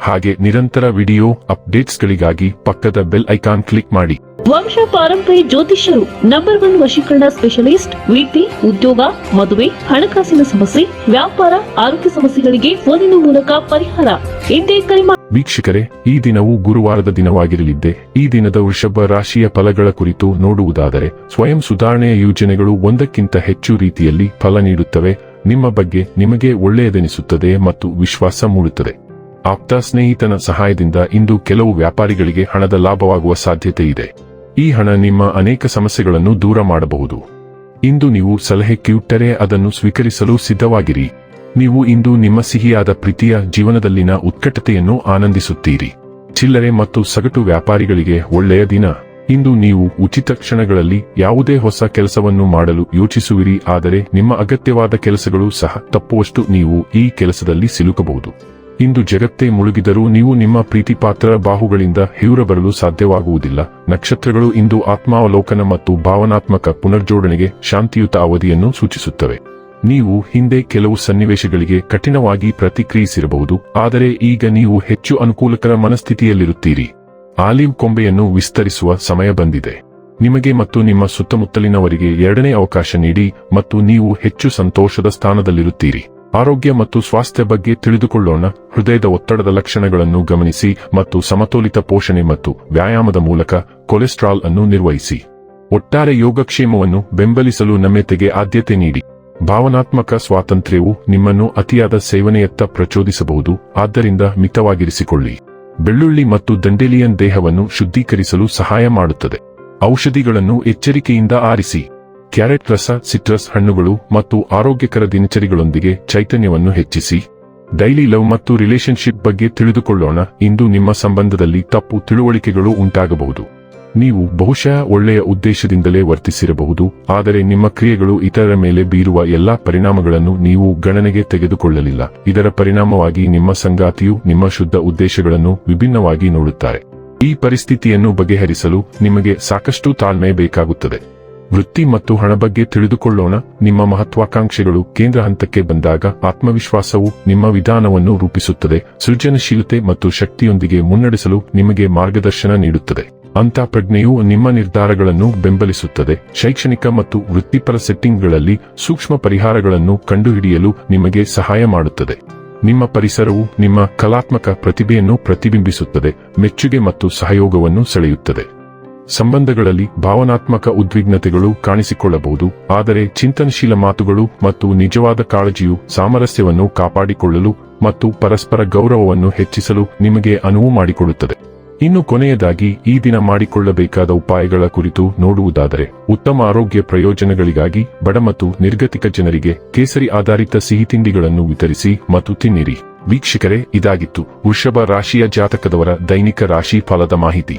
ಹಾಗೆ ನಿರಂತರ ವಿಡಿಯೋ ಅಪ್ಡೇಟ್ಸ್ಗಳಿಗಾಗಿ ಪಕ್ಕದ ಬೆಲ್ ಐಕಾನ್ ಕ್ಲಿಕ್ ಮಾಡಿ. ವಂಶ ಪಾರಂಪರಿ ಜ್ಯೋತಿಷ್ಯರು ನಂಬರ್ ಒನ್ ವಶೀಕರಣ ಸ್ಪೆಷಲಿಸ್ಟ್ ವೃತ್ತಿ ಉದ್ಯೋಗ ಮದುವೆ ಹಣಕಾಸಿನ ಸಮಸ್ಯೆ ವ್ಯಾಪಾರ ಆರೋಗ್ಯ ಸಮಸ್ಯೆಗಳಿಗೆ ಫೋನಿನ ಮೂಲಕ ಪರಿಹಾರ. ಎಂದೇ ಕರೆ ವೀಕ್ಷಕರೇ ಈ ದಿನವು ಗುರುವಾರದ ದಿನವಾಗಿರಲಿದ್ದೆ ಈ ದಿನದ ವೃಷಭ ರಾಶಿಯ ಫಲಗಳ ಕುರಿತು ನೋಡುವುದಾದರೆ ಸ್ವಯಂ ಸುಧಾರಣೆಯ ಯೋಜನೆಗಳು ಒಂದಕ್ಕಿಂತ ಹೆಚ್ಚು ರೀತಿಯಲ್ಲಿ ಫಲ ನೀಡುತ್ತವೆ ನಿಮ್ಮ ಬಗ್ಗೆ ನಿಮಗೆ ಒಳ್ಳೆಯದೆನಿಸುತ್ತದೆ ಮತ್ತು ವಿಶ್ವಾಸ ಮೂಡುತ್ತದೆ. ಆಪ್ತ ಸ್ನೇಹಿತನ ಸಹಾಯದಿಂದ ಇಂದು ಕೆಲವು ವ್ಯಾಪಾರಿಗಳಿಗೆ ಹಣದ ಲಾಭವಾಗುವ ಸಾಧ್ಯತೆ ಇದೆ. ಈ ಹಣ ನಿಮ್ಮ ಅನೇಕ ಸಮಸ್ಯೆಗಳನ್ನು ದೂರ ಮಾಡಬಹುದು. ಇಂದು ನೀವು ಸಲಹೆ ಕಿಯುಟ್ಟರೆ ಅದನ್ನು ಸ್ವೀಕರಿಸಲು ಸಿದ್ಧವಾಗಿರಿ. ನೀವು ಇಂದು ನಿಮ್ಮ ಸಿಹಿಯಾದ ಪ್ರೀತಿಯ ಜೀವನದಲ್ಲಿನ ಉತ್ಕಟತೆಯನ್ನು ಆನಂದಿಸುತ್ತೀರಿ. ಚಿಲ್ಲರೆ ಮತ್ತು ಸಗಟು ವ್ಯಾಪಾರಿಗಳಿಗೆ ಒಳ್ಳೆಯ ದಿನ. ಇಂದು ನೀವು ಉಚಿತ ಕ್ಷಣಗಳಲ್ಲಿ ಯಾವುದೇ ಹೊಸ ಕೆಲಸವನ್ನು ಮಾಡಲು ಯೋಚಿಸುವಿರಿ, ಆದರೆ ನಿಮ್ಮ ಅಗತ್ಯವಾದ ಕೆಲಸಗಳು ಸಹ ತಪ್ಪುವಷ್ಟು ನೀವು ಈ ಕೆಲಸದಲ್ಲಿ ಸಿಲುಕಬಹುದು. ಇಂದು ಜಗತ್ತೇ ಮುಳುಗಿದರೂ ನೀವು ನಿಮ್ಮ ಪ್ರೀತಿಪಾತ್ರ ಬಾಹುಗಳಿಂದ ಹಿವ್ರ ಬರಲು ಸಾಧ್ಯವಾಗುವುದಿಲ್ಲ. ನಕ್ಷತ್ರಗಳು ಇಂದು ಆತ್ಮಾವಲೋಕನ ಮತ್ತು ಭಾವನಾತ್ಮಕ ಪುನರ್ಜೋಡಣೆಗೆ ಶಾಂತಿಯುತ ಅವಧಿಯನ್ನು ಸೂಚಿಸುತ್ತವೆ. ನೀವು ಹಿಂದೆ ಕೆಲವು ಸನ್ನಿವೇಶಗಳಿಗೆ ಕಠಿಣವಾಗಿ ಪ್ರತಿಕ್ರಿಯಿಸಿರಬಹುದು, ಆದರೆ ಈಗ ನೀವು ಹೆಚ್ಚು ಅನುಕೂಲಕರ ಮನಸ್ಥಿತಿಯಲ್ಲಿರುತ್ತೀರಿ. ಆಲಿವ್ ಕೊಂಬೆಯನ್ನು ವಿಸ್ತರಿಸುವ ಸಮಯ ಬಂದಿದೆ. ನಿಮಗೆ ಮತ್ತು ನಿಮ್ಮ ಸುತ್ತಮುತ್ತಲಿನವರಿಗೆ ಎರಡನೇ ಅವಕಾಶ ನೀಡಿ ಮತ್ತು ನೀವು ಹೆಚ್ಚು ಸಂತೋಷದ ಸ್ಥಾನದಲ್ಲಿರುತ್ತೀರಿ. ಆರೋಗ್ಯ ಮತ್ತು ಸ್ವಾಸ್ಥ್ಯ ಬಗ್ಗೆ ತಿಳಿದುಕೊಳ್ಳೋಣ. ಹೃದಯದ ಒತ್ತಡದ ಲಕ್ಷಣಗಳನ್ನು ಗಮನಿಸಿ ಮತ್ತು ಸಮತೋಲಿತ ಪೋಷಣೆ ಮತ್ತು ವ್ಯಾಯಾಮದ ಮೂಲಕ ಕೊಲೆಸ್ಟ್ರಾಲ್ ಅನ್ನು ನಿರ್ವಹಿಸಿ. ಒಟ್ಟಾರೆ ಯೋಗಕ್ಷೇಮವನ್ನು ಬೆಂಬಲಿಸಲು ನಮ್ಯತೆಗೆ ಆದ್ಯತೆ ನೀಡಿ. ಭಾವನಾತ್ಮಕ ಸ್ವಾತಂತ್ರ್ಯವು ನಿಮ್ಮನ್ನು ಅತಿಯಾದ ಸೇವನೆಯತ್ತ ಪ್ರಚೋದಿಸಬಹುದು. ಆದ್ದರಿಂದ ಮಿತವಾಗಿರಿಸಿಕೊಳ್ಳಿ. ಬೆಳ್ಳುಳ್ಳಿ ಮತ್ತು ದಂಡೆಲಿಯನ್ ದೇಹವನ್ನು ಶುದ್ಧೀಕರಿಸಲು ಸಹಾಯ ಮಾಡುತ್ತದೆ. ಔಷಧಿಗಳನ್ನು ಎಚ್ಚರಿಕೆಯಿಂದ ಆರಿಸಿ. ಕ್ಯಾರೆಟ್ ರಸ ಸಿಟ್ರಸ್ ಹಣ್ಣುಗಳು ಮತ್ತು ಆರೋಗ್ಯಕರ ದಿನಚರಿಗಳೊಂದಿಗೆ ಚೈತನ್ಯವನ್ನು ಹೆಚ್ಚಿಸಿ. ಡೈಲಿ ಲವ್ ಮತ್ತು ರಿಲೇಶನ್ಶಿಪ್ ಬಗ್ಗೆ ತಿಳಿದುಕೊಳ್ಳೋಣ. ಇಂದು ನಿಮ್ಮ ಸಂಬಂಧದಲ್ಲಿ ತಪ್ಪು ತಿಳುವಳಿಕೆಗಳು ಉಂಟಾಗಬಹುದು. ನೀವು ಬಹುಶಃ ಒಳ್ಳೆಯ ಉದ್ದೇಶದಿಂದಲೇ ವರ್ತಿಸಿರಬಹುದು. ಆದರೆ ನಿಮ್ಮ ಕ್ರಿಯೆಗಳು ಇತರರ ಮೇಲೆ ಬೀರುವ ಎಲ್ಲಾ ಪರಿಣಾಮಗಳನ್ನು ನೀವು ಗಣನೆಗೆ ತೆಗೆದುಕೊಳ್ಳಲಿಲ್ಲ. ಇದರ ಪರಿಣಾಮವಾಗಿ ನಿಮ್ಮ ಸಂಗಾತಿಯು ನಿಮ್ಮ ಶುದ್ಧ ಉದ್ದೇಶಗಳನ್ನು ವಿಭಿನ್ನವಾಗಿ ನೋಡುತ್ತಾರೆ. ಈ ಪರಿಸ್ಥಿತಿಯನ್ನು ಬಗೆಹರಿಸಲು ನಿಮಗೆ ಸಾಕಷ್ಟು ತಾಳ್ಮೆ ಬೇಕಾಗುತ್ತದೆ. ವೃತ್ತಿ ಮತ್ತು ಹಣ ಬಗ್ಗೆ ತಿಳಿದುಕೊಳ್ಳೋಣ. ನಿಮ್ಮ ಮಹತ್ವಾಕಾಂಕ್ಷೆಗಳು ಕೇಂದ್ರ ಹಂತಕ್ಕೆ ಬಂದಾಗ ಆತ್ಮವಿಶ್ವಾಸವು ನಿಮ್ಮ ವಿಧಾನವನ್ನು ರೂಪಿಸುತ್ತದೆ. ಸೃಜನಶೀಲತೆ ಮತ್ತು ಶಕ್ತಿಯೊಂದಿಗೆ ಮುನ್ನಡೆಸಲು ನಿಮಗೆ ಮಾರ್ಗದರ್ಶನ ನೀಡುತ್ತದೆ. ಅಂತ ಪ್ರಜ್ಞೆಯು ನಿಮ್ಮ ನಿರ್ಧಾರಗಳನ್ನು ಬೆಂಬಲಿಸುತ್ತದೆ. ಶೈಕ್ಷಣಿಕ ಮತ್ತು ವೃತ್ತಿಪರ ಸೆಟ್ಟಿಂಗ್ಗಳಲ್ಲಿ ಸೂಕ್ಷ್ಮ ಪರಿಹಾರಗಳನ್ನು ಕಂಡುಹಿಡಿಯಲು ನಿಮಗೆ ಸಹಾಯ ಮಾಡುತ್ತದೆ. ನಿಮ್ಮ ಪರಿಸರವು ನಿಮ್ಮ ಕಲಾತ್ಮಕ ಪ್ರತಿಭೆಯನ್ನು ಪ್ರತಿಬಿಂಬಿಸುತ್ತದೆ. ಮೆಚ್ಚುಗೆ ಮತ್ತು ಸಹಯೋಗವನ್ನು ಸೆಳೆಯುತ್ತದೆ. ಸಂಬಂಧಗಳಲ್ಲಿ ಭಾವನಾತ್ಮಕ ಉದ್ವಿಗ್ನತೆಗಳು ಕಾಣಿಸಿಕೊಳ್ಳಬಹುದು, ಆದರೆ ಚಿಂತನಶೀಲ ಮಾತುಗಳು ಮತ್ತು ನಿಜವಾದ ಕಾಳಜಿಯು ಸಾಮರಸ್ಯವನ್ನು ಕಾಪಾಡಿಕೊಳ್ಳಲು ಮತ್ತು ಪರಸ್ಪರ ಗೌರವವನ್ನು ಹೆಚ್ಚಿಸಲು ನಿಮಗೆ ಅನುವು ಮಾಡಿಕೊಡುತ್ತದೆ. ಇನ್ನು ಕೊನೆಯದಾಗಿ, ಈ ದಿನ ಮಾಡಿಕೊಳ್ಳಬೇಕಾದ ಉಪಾಯಗಳ ಕುರಿತು ನೋಡುವುದಾದರೆ, ಉತ್ತಮ ಆರೋಗ್ಯ ಪ್ರಯೋಜನಗಳಿಗಾಗಿ ಬಡ ಮತ್ತು ನಿರ್ಗತಿಕ ಜನರಿಗೆ ಕೇಸರಿ ಆಧಾರಿತ ಸಿಹಿ ತಿಂಡಿಗಳನ್ನು ವಿತರಿಸಿ ಮತ್ತು ತಿನ್ನಿರಿ. ವೀಕ್ಷಕರೇ, ಇದಾಗಿತ್ತು. ವೃಷಭ ರಾಶಿಯ ಜಾತಕದವರ ದೈನಿಕ ರಾಶಿ ಫಲದ ಮಾಹಿತಿ.